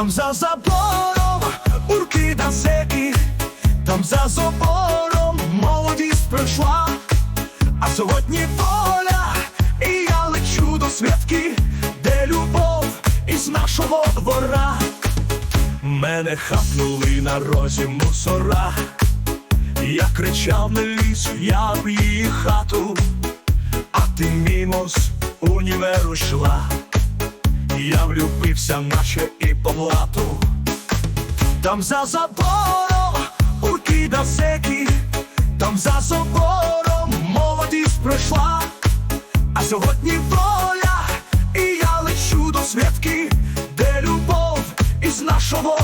Там за забором урки та зеки, там за забором молодість пройшла, а сьогодні воля, і я лечу до святки, де любов із нашого двора. Мене хапнули на розі мусора, я кричав не лізь, я в її хату, а ти мімос універу йшла. Я влюбився, наче по блату. Там за забором урки да зеки, там за забором молодість пройшла, а сьогодні воля, і я лечу до святки, де любов із нашого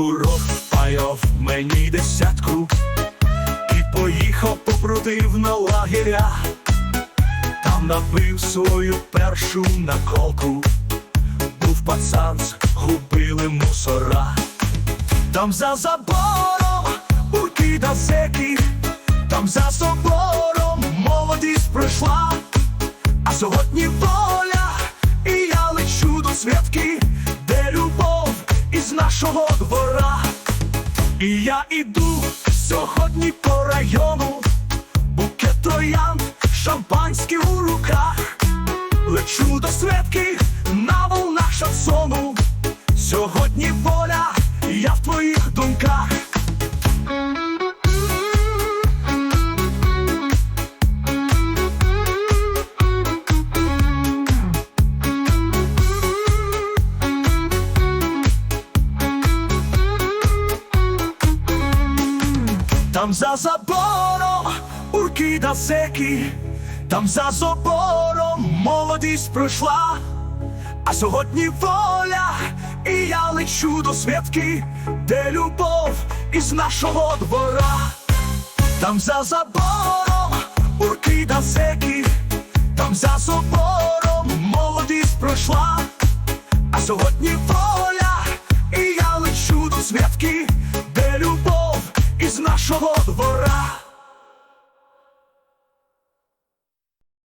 Прокурор впаяв мені десятку і поїхав попрудив на лагеря, там набив свою першу наколку, був пацан, губили мусора, там за забором урки да зеки, там за собором молодість пройшла, а сьогодні воля, і я лечу до святки, нашого двора. І я іду сьогодні по району, букет троян, шампанське у руках, лечу до святки на волнах шансону. Сьогодні Там за забором урки да зеки, там за забором молодість пройшла, а сьогодні воля, і я лечу до святки, де любов із нашого двора. Там за забором урки да зеки, там за забором молодість пройшла, а сьогодні воля, і я лечу до святки, із нашого двора.